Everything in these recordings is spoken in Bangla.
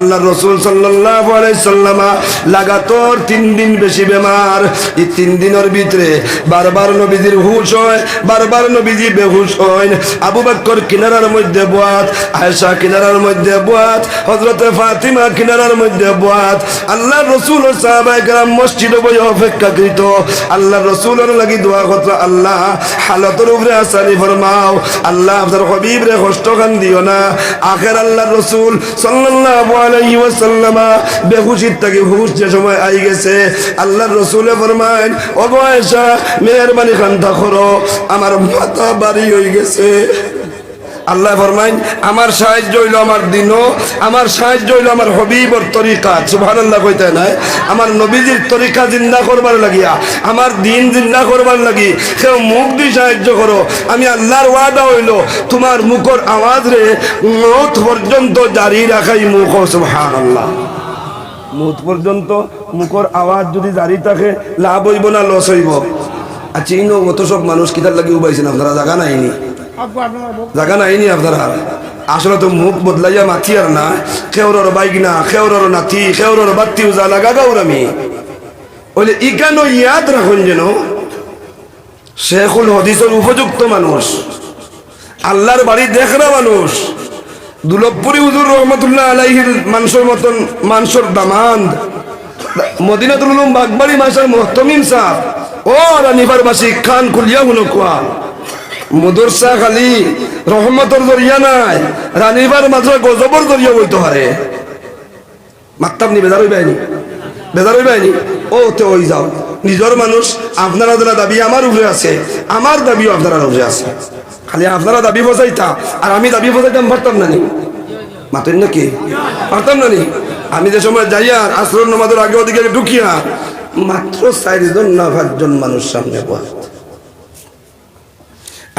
আল্লাহ রসুল সাল্লাহ সাল্লামা লাগাতর তিন দিন বেশি বেমার। এই তিন দিনের ভিতরে বারবার নবীজির হুশ হয়, বারবার নবীজি বেহুশ হয় আবু বাক্কর কিনারার মধ্যে বাত আয়েশা কিনারার মধ্যে বাত হজরতে ফাতিমা কিনারার মধ্যে বাত আল্লাহ রসুল সাহাবাহাম মসজিদে বই অপেক্ষাকৃত। আল্লাহ রসুলের লাগি দোয়া কত আল্লাহ হালতর উপরে আসানি ফরমাও। আল্লাহ আপনার হবিব কষ্ট খান দিও না। আখের আল্লাহ রসুল সাল্লাল্লাহু আলাইহি ওয়াসাল্লাম বেহুশির থেকে হুশ যে সময় আই গেছে আল্লাহ রসুলে ফরমায় ওগো আয়েশা, মেহরবানি খান করো আমার মাথা বাড়ি হয়ে গেছে। আল্লাহ ফরমাইন, আমার সাহায্য হইল আমার দিনও, আমার সাহায্য হইল আমার হবিবর তরিকা। সুবহানাল্লাহ কইতে নাই। আমার নবীজির তরিকা জিন্দা করবার লাগিয়া, আমার দিন জিন্দা করবার লাগি, কেউ মুখ দিয়ে সাহায্য করো, আমি আল্লাহর ওয়াদা হইল, তোমার মুখর আওয়াজ রে মৌত পর্যন্ত জারি রাখাই মুখ সুবহানাল্লাহ। মুখ পর্যন্ত মুখর আওয়াজ যদি জারি থাকে, লাভ হইব না, লস হইব। আচ্ছা ইনো অত সব মানুষ কিতার লাগি উবাইছেন, আপনারা জাগা নাইনি। আসলে তো মুখ বদলাইয়া মাথি আর না। বাত্তি উজা লাগা গাউর আমি। ইয়াদ রাখুন যেন। শেখুল হদিসের উপযুক্ত মানুষ। আল্লাহর বাড়ি দেখরা মানুষ। দুলভপুরি হুজুর রহমতুল্লাহ আলাইহির মানুষের মতন মানুষের দামান্দ। মদিনাতুল বাগবাড়ি মাসার মোহতমিম সাহ। ও রানিবারবাসী খান খুলিয়া হুনো কোয়া মদরসা খালি, রহমতর জরিয়া নাই রানিবার মাত্র গজবর জরিয়া বইতে পারে মাত্তাম নি, বেজার হইবাইনি বেজার হইবাইনি ও, তে ওই যাও। নিজের মানুষ আপনারা যারা দাবি আমার উপরে আছে আমার দাবিও আপনারা উপরে আছে। খালি আপনারা দাবি বসাইতা আর আমি দাবি বসাইতাম পারতাম না নি। মাতেন নাকি পারতাম না নি? আমি যে সময় যাইয়া আশ্রম নমাদের আগে ওদিকে ঢুকিয়া মাত্র চারজন না পাঁচজন মানুষ সামনে বস।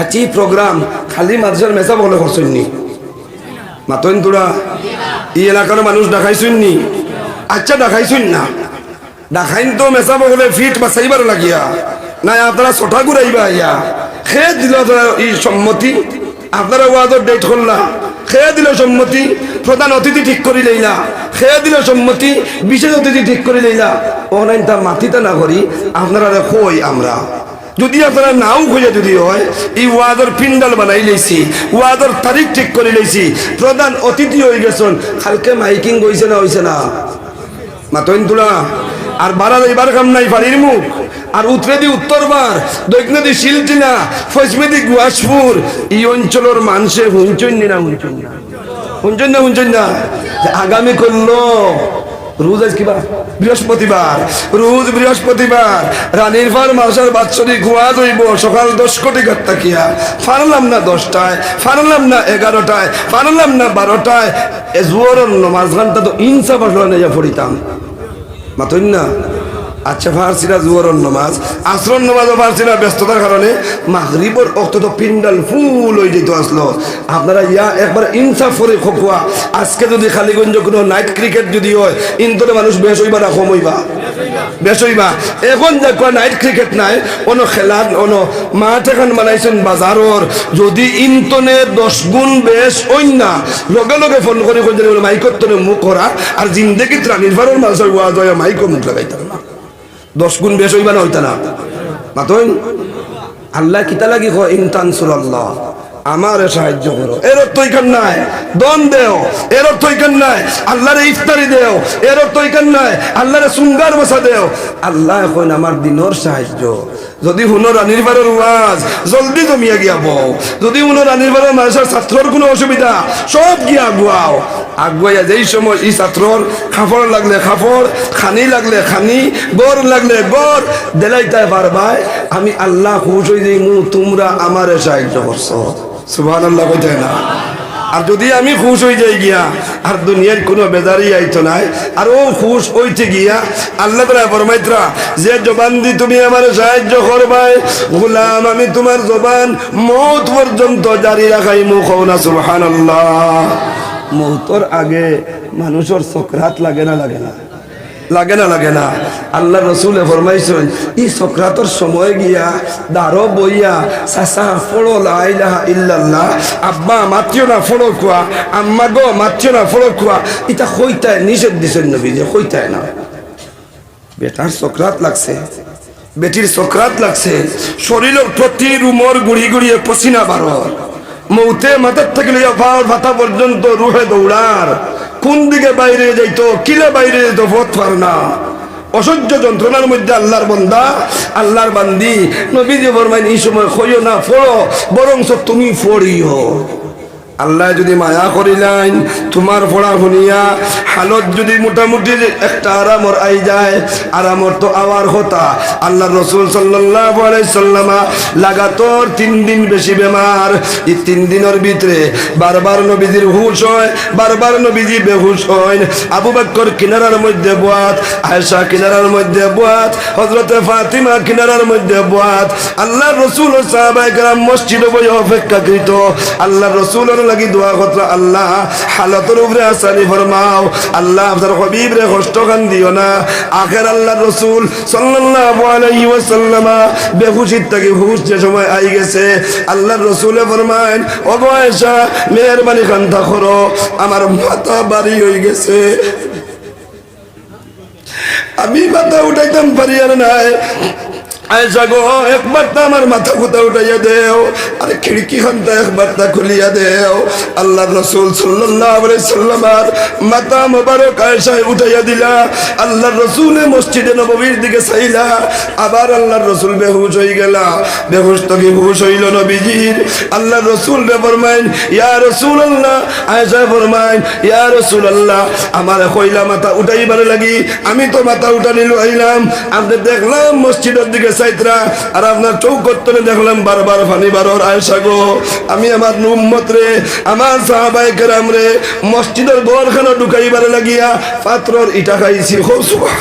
আচ্ছা এই প্রোগ্রাম খালি মাদ্রাসার মেসা বলে করছেন নি? মাতন তোরা, এই এলাকার মানুষ দেখাইছেন নি? আচ্ছা দেখাইছেন না। দেখাইন তো মেসা বলে ফিট বাঁচাইবার লাগিয়া। না আপনারা ছোটা ঘুরাইবা ইয়া খেয়ে দিল এই সম্মতি। আপনারা ওয়াজর ডেট করলা। খেয়ে দিল সম্মতি, প্রধান অতিথি ঠিক করে লইলা। খেয়ে দিল সম্মতি, বিশেষ অতিথি ঠিক করে লইলা। অনলাইন তার মাটিতে না করি, আপনারা কই আমরা। যদি আপনারা নাও খুঁজে যদি হয়, এই ওয়াদর পিন্ডাল বানাই লইছি, ওয়াদর তারিখ ঠিক করে লইছি, প্রধান অতিথি হয়ে গেছেন, কালকে মাইকিং হইছে না হইছে না? মাতইন তুলা, আর বারা এবার কাম নাই, বাড়ির মুখ। আর উত্তরেদি উত্তরবার দক্ষিণেদি শিলচিনা ফসমেদি গুয়াসপুর এই অঞ্চলের মানুষে হুঞ্চন না হুঞ্চন না? হুঞ্চন না হুঞ্চন না? আগামী করল রোজ আজ কিবা বৃহস্পতিবার। রোজ বৃহস্পতিবার। রানীর ফার মাসার বাৎসরিক গোয়া দইব সকাল দশ কোটি গাত্তা কিয়া। ফারলাম না দশটায় ফারলাম না এগারোটায় ফারলাম না বারোটায়। এ জোয়ার নমাজ ঘণ্টা তো ইনসাফ আসলে পড়িতাম মাতইন না? আচ্ছা ফার্সিরা জুয়ারন নমাজ? আশ্রম নমাজও ফার্সিরা ব্যস্ততার কারণে মাগরিবর অক্ত তো পিন্ডাল ফুল হয়ে যেত আসলো। আপনারা ইয়া একবার ইনসাফ করে খোকুয়া। আজকে যদি খালিগঞ্জ কোনো নাইট ক্রিকেট যদি হয় ইন্তরে মানুষ বেশ হইবা না, কম হইবা? বেশ হইবা। এখন দেখো নাইট ক্রিকেট নাই, কোনো খেলা কোনো মাঠ এখন বানাইছেন বাজারর। যদি ইন্তনে দশ গুণ বেশ ওই না, লগে লগে ফোন করে কোন মাইকত মুখ করা, আর জিন্দেগিত রানির ফারর মানুষের ওয়াজ মুখ লাগাইতাম না। দশ গুণ বেশ হইবা না হইতা না। মাতইন, আল্লাহ কিতা লাগি কো আল্লাহ আমারে আমার সাহায্য করো। এর অর্থ ইখান নাই দন দেও। এর অর্থ ইখান নাই, আল্লাহর ইফতারি দেও। এর অর্থ ইখান নাই, আল্লাহর সুঙ্গার বসা দেও। আল্লাহ এখন আমার দিনর সাহায্য যদি হুনো রানীর বারের ওয়াজ জলদি জমিয়া গিয়া বও। যদি হুনো রানীর বারের মানুষের ছাত্রর কোনো অসুবিধা সব গিয়া আগুয়াও আগুয়াইয়া যেই সময় এই ছাত্রর খাফড় লাগলে খাফড় খানি লাগলে খানি গড় লাগলে গড় দেলাইতায় পারবাই আমি আল্লাহ খুশ হয়ে যাই মু, তোমরা আমারে সাহায্য করছ সুবহান আল্লাহ কইতে না। আর যদি আমি খুশ হয়ে যাই গিয়া, আর দুনিয়ার কোনো বেজারি আইতো নাই, আর ও খুশ হইতে গিয়া, আল্লাহ তালা ফরমাইত্রা, যে জবান দি তুমি আমার সাহায্য করবাই, গুলাম আমি তোমার জবান মত পর্যন্ত জারি রাখাই মুখ না সুবহান আল্লাহ মৌতর আগে মানুষের সক্রাত লাগে না লাগে না। লাগে না লাগে না। আল্লাহ রসুলে ফরমাইছেন, ই সক্রাতর সময় গিয়া, দারো বইয়া, সাসা, ফড়ো লাইলাহা ইল্লাল্লাহ, আব্বা, মাতিও না ফড়ো খোয়া, আম্মা গো, মাতিও না ফড়ো খোয়া। ইটা কইতায় নিষেধ দিছেন নবী যে কইতায় না। বেটার সক্রাত লাগছে, বেটির সক্রাত লাগছে। শরীরের প্রতি রুমর গুড়ি গুড়িয়ে পসিনা বারর মৌতে মাথার থেকে লইয়া পাওয়ার ভাতা পর্যন্ত রুহে দৌড়ার। কোন দিকে বাইরে যাইত, কিলে বাইরে যেত পথ পার না। অসহ্য যন্ত্রণার মধ্যে আল্লাহর বন্দা, আল্লাহর বান্দি, নবীজি ফরমাইন এই সময় হইও না, ফড়ো বরং তুমি ফড়িও। আল্লাহ যদি মায়া করিলেন, তোমার পড়া শুনিয়া হালত যদি মোটামুটি একটা আরামর আই যায়, আরামর তো আওয়ার হতা। আল্লাহ রসুল সাল্লাহ লাগাতর তিন দিন বেশি বেমার। এই তিন দিনের ভিতরে বারবার নবীজির হুশ হয়, বারবার নবীজি বেহুশ হয়। আবু বাক্কর কিনারার মধ্যে বাত আয়সা কিনারার মধ্যে বাত হজরতে ফাতিমা কিনারার মধ্যে বাত আল্লাহ রসুল সাহাবাহাম মসজিদে বই অপেক্ষাকৃত। আল্লাহ রসুলের লাগি দোয়া কত আল্লাহ, হালতর উপরে আসানি ফরমাও। আল্লাহ, আপনার হবিব রে কষ্ট খান দিও না। আখের আল্লাহ রসুল সাল্লাল্লাহু আলাইহি ওয়াসাল্লামা বেহুশির থেকে হুশ যে সময় আই গেছে আল্লাহ রসুলে ফরমায় ওগো আয়েশা মেহরবানি খান করো আমার মাথা বাড়ি হয়ে গেছে। আমি মাথা উঠাইতাম পারি আর নাই। আয়সা গো একবার তা আমার মাথা ফুতা উঠাইয়া দেও। আর খিড়কি খানটা একবার তা খুলিয়া দেও। আল্লাহ রসুল সাল্লাহ সাল্লামার মাথা মোবারক আয়সায় উঠাইয়া দিলা। আল্লাহ রসুলে মসজিদে নবীর দিকে চাইলা। আবার আল্লাহ রসুল বেহুশ হয়ে গেলা। বেহুশ তো কি হুশ হইল নবীজির? আল্লাহ রসুল রে ফরমাইন, ইয়া রসুল আল্লাহ আয়সা ফরমাইন, ইয়া রসুল আল্লাহ আমার কইলা মাথা উঠাইবার লাগি, আমি তো মাথা উঠানি লইলাম। আপনি দেখলাম মসজিদের দিকে চাইতরা আর আপনার চৌকত্তরে দেখলাম বারবার ফানি বারর আয়সা গো। আমি আমার নুম্মত রে, আমার সাহাবাই কেরাম রে, মসজিদের ঘরখানা ঢুকাইবার লাগিয়া পাত্রর ইটা খাইছি। হো সুবাহ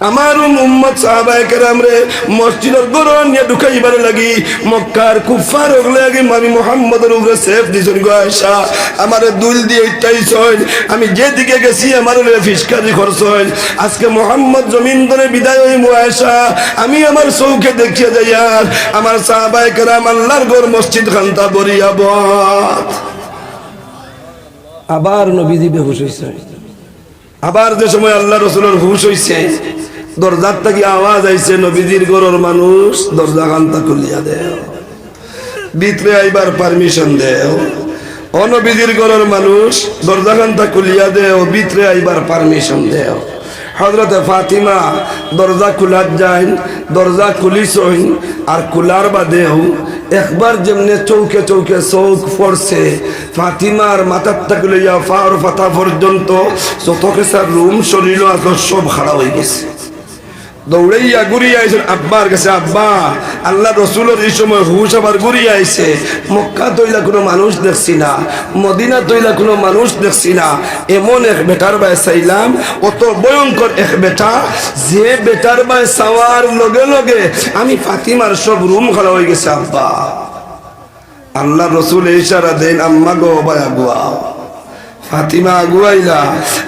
আমার উম্মত সাহাবায়ে কেরাম রে, মসজিদের গরো নিয়ে ঢুকাইবার লাগি। মক্কার কুফার লাগি আমি মোহাম্মদের উপরে সেফ দিছুন গো আয়সা আমার দুল দিয়ে ইটাই ছয় আমি যেদিকে গেছি আমার ফিসকারি খরচ হয় আজকে মোহাম্মদ জমিন ধরে বিদায় হই আয়সা আমি আমার চৌকে দেখিয়ে যাই আর। আমার সাহাবায়ে কেরাম আল্লাহর ঘর মসজিদ খান্তা বরিয়াবত আবার নবীজি বেহুশ হয়েছে আবার যে সময় আল্লাহ রসুলের হুশ হইছে দরজার থেকে আওয়াজ আইছে, নবীজির গরর মানুষ, দরজা কান্তা খুলিয়া দেও। ভিতরে আইবার পারমিশন দেও। অনবীজির গরর মানুষ, দরজা কান্তা খুলিয়া দেও, ভিতরে আইবার পারমিশন দেও। হজরতে ফাতিমা দরজা খুলার যায় দরজা খুলিছইন আর খুলার বাদেও একবার যেমনে চৌকে চৌকে চৌক পড়ছে, ফাতিমার মাথার থেকে লইয়া ফার ফাতা পর্যন্ত যত রুম, শরীর আসল সব খাড়া হয়ে গেছে। দৌড়াইয়া ঘুরিয়ে আইছেন, আব্বার কাছে, আব্বা, আল্লাহ রসুলের এই সময় হুশ আবার ঘুরিয়ে আইছে। মক্কা তৈলা কোনো মানুষ দেখছি না, মদিনা তৈলা কোনো মানুষ দেখছি না। এমন এক বেটার বাই চাইলাম, অত ভয়ঙ্কর এক বেটা, যে বেটার বাই চাওয়ার লগে লগে আমি ফাতিমার সব রুম খাড়া হয়ে গেছে, আব্বা। আল্লাহ রসুল ইশারা দেন, আম্মা গো, বায়া গোয়া। ফাতিমা আগুয়াইলা,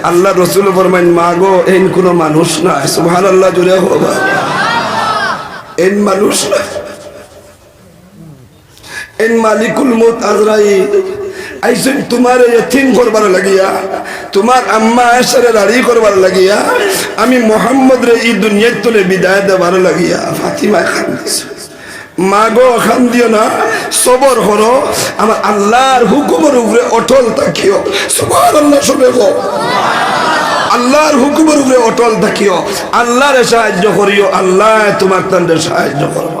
আল্লাহ রসুল ফরমাইন মা গো এন কোনো মানুষ নাই সুবহান আল্লাহ জুড়ে হোক এন মানুষ না এন মালিকুল মুত আজরাইল, আইসেন, তোমার এথিন করবার লাগিয়া, তোমার আম্মা আয়েশারে রাড়ি করবার লাগিয়া, আমি মোহাম্মদ রে এই দুনিয়ার তোলে বিদায় দেবার লাগিয়া ফাতিমা খান মাগো, খান দিও না। সবর হরো আমার আল্লাহর হুকুমের উপরে অটল থাকিও। সবার আল্লাহ সবে গো আল্লাহর হুকুমের উপরে অটল থাকিও। আল্লাহরে সাহায্য করিও। আল্লাহ তোমার তান্ডের সাহায্য করবা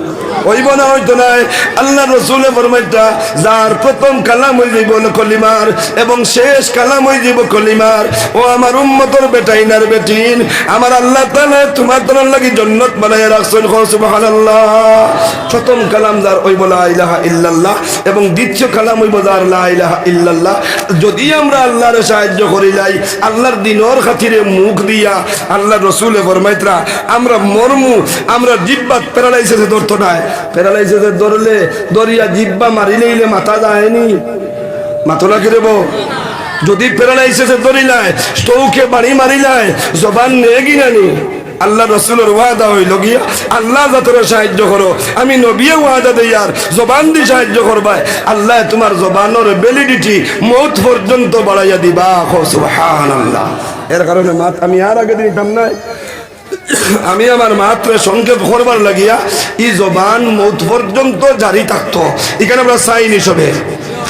হইব না হইতো নাই। আল্লাহ যার প্রথম কালাম কলিমার, এবং শেষ কালাম কলিমার। ও আমার বেটিন, আমার আল্লাহ লাগি জন্নত সুবহানাল্লাহ। প্রথম কালাম যার এবং দ্বিতীয় কালাম হইব যদি আমরা আল্লাহর সাহায্য করিলাই, আল্লাহর দিনর খাতিরে মুখ দিয়া আল্লাহ রসুলে আমরা মরমু, আমরা জিব্বাত প্যারালাইসিসে ধরতো না প্যারালাইসিসে ধরলে দরিয়া জিব্বা মারিলেইলে মাথা যায়নি। মাথলা কি যদি প্যারালাইসিসে ধরিলাই স্টৌকে বাড়ি মারিলাই জবান নিয়ে গিনানি আল্লাহ রসুলের ওয়াদা হইল গিয়া, আল্লাহ যাতে সাহায্য করো, আমি নবিয়ে ওয়াদা দেই আর জবান দিয়ে সাহায্য করবাই। আল্লাহ তোমার জবানোর ভ্যালিডিটি মৌত পর্যন্ত বাড়াইয়া দিবা। সুবহান আল্লাহ এর কারণে মাত আমি আর আগে দিতাম না আমি আমার মাত্র সংক্ষেপ করবার লাগিয়া ই জবান মৌত পর্যন্ত জারি থাকতো। এখানে আমরা চাইনি সবে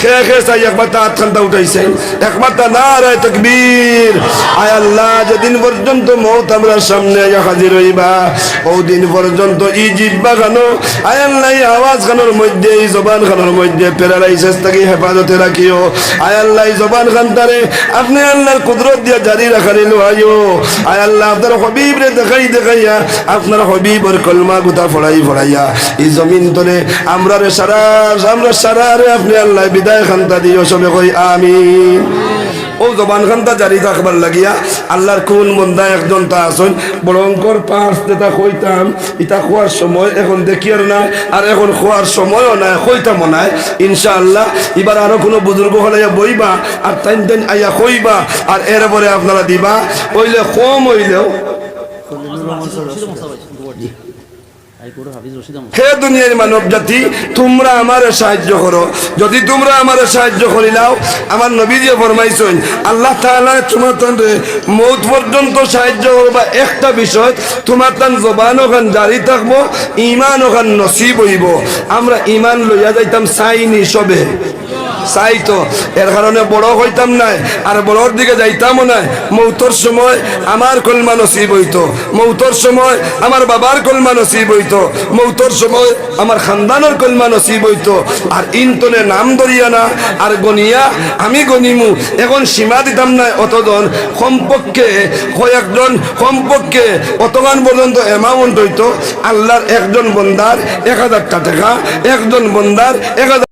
খেয়ে খেয়ে চাই একবার তা আটখানটা উঠাইছেন একবার আয় আল্লাহ, যেদিন পর্যন্ত মৌত আমরা জবান খানোর মধ্যে হেফাজতে রাখিও। আয় আল্লাহ জবান খানটারে আপনি আল্লাহর কুদরত দিয়া জারি রাখার আইও। আয় আল্লাহ, আপনার হবিব রে দেখাই দেখাইয়া, আপনার হবিবর কলমা গুতা ফড়াই ফড়াইয়া, এই জমিন তলে আমরা রে সারা, আমরা সারা রে আপনি আল্লাহ বিদায় খান্তা দিও সবে কই, আমিন। ও জবান খান্তা জারি থাকবার লাগিয়া, আল্লাহর কোন বন্ধা একজন তা আসুন বড়ঙ্কর পাঁচ যেটা কইতাম ইটা খোয়ার সময় এখন দেখি আর নাই, আর এখন খোয়ার সময়ও নাই, কইতামও নাই। ইনশাআল্লাহ, এবার আরও কোনো বুজুর্গ হলে বইবা, আর টাইম টাইম আইয়া কইবা, আর এর পরে আপনারা দিবা ওইলে কম হইলেও হে দুনিয়ার মানব জাতি, তোমরা আমার সাহায্য করো। যদি তোমরা আমার সাহায্য করিলাও আমার নবী দিয়ে ফরমাইছেন, আল্লাহ তাআলা তোমার তান মৌত পর্যন্ত সাহায্য করবা। একটা বিষয়, তোমার তান জবান ওখান জারি থাকব ইমান ওখান নসিব হইব। আমরা ইমান লইয়া যাইতাম চাইনি সবে। চাই তো এর কারণে বড় হইতাম নাই আর বড়র দিকে যাইতামও নাই। মৌতর সময় আমার কলমা নসিব হইতো। মৌতর সময় আমার বাবার কলমা নসিব হইতো। মৌতর সময় আমার খানদানের কলমা নসিব হইতো। আর ইনতনে নাম ধরিয়া না আর গনিয়া, আমি গনিমু। এখন সীমা দিতাম না অতজন কমপক্ষে কয়েকজন কমপক্ষে অতগান পর্যন্ত অ্যামাউন্ট হইতো। আল্লাহর একজন বন্দার এক হাজারটা টাকা, একজন বন্দার এক হাজার